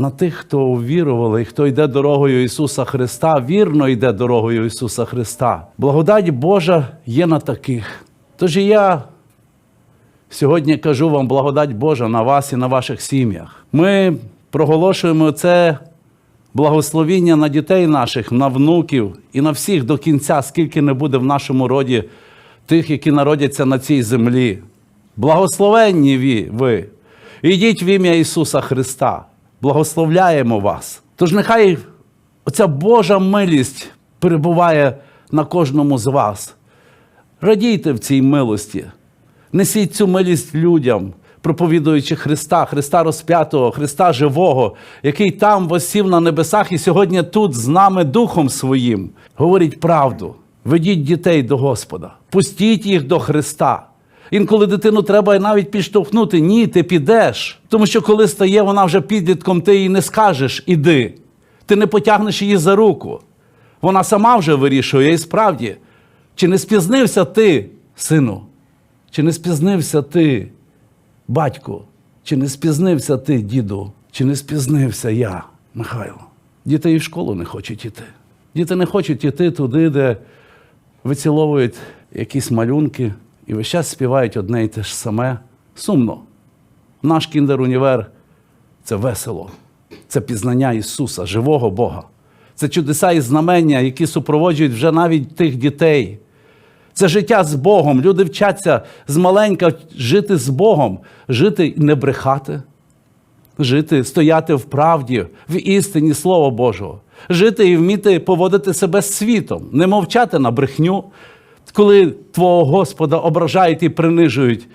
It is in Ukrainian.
на тих, хто увірували, і хто йде дорогою Ісуса Христа, вірно йде дорогою Ісуса Христа. Благодать Божа є на таких. Тож і я сьогодні кажу вам благодать Божа на вас і на ваших сім'ях. Ми проголошуємо це благословіння на дітей наших, на внуків і на всіх до кінця, скільки не буде в нашому роді тих, які народяться на цій землі. Благословенні ви. Ідіть в ім'я Ісуса Христа. Благословляємо вас. Тож нехай оця Божа милість перебуває на кожному з вас. Радійте в цій милості. Несіть цю милість людям, проповідуючи Христа, Христа розп'ятого, Христа живого, який там восів на небесах і сьогодні тут з нами Духом Своїм. Говоріть правду. Ведіть дітей до Господа, пустіть їх до Христа. Інколи дитину треба навіть підштовхнути. Ні, ти підеш. Тому що коли стає вона вже підлітком, ти їй не скажеш іди. Ти не потягнеш її за руку. Вона сама вже вирішує, і справді, чи не спізнився ти, сину? Чи не спізнився ти, батьку? Чи не спізнився ти, діду? Чи не спізнився я, Михайло? Діти і в школу не хочуть іти. Діти не хочуть іти туди, де виціловують якісь малюнки і весь час співають одне і те ж саме. Сумно. Наш кіндер-універ це весело, це пізнання Ісуса, живого Бога. Це чудеса і знамення, які супроводжують вже навіть тих дітей. Це життя з Богом. Люди вчаться з маленька жити з Богом, жити і не брехати, жити, стояти в правді, в істині Слова Божого, жити і вміти поводити себе з світом, не мовчати на брехню, коли Твого Господа ображають і принижують,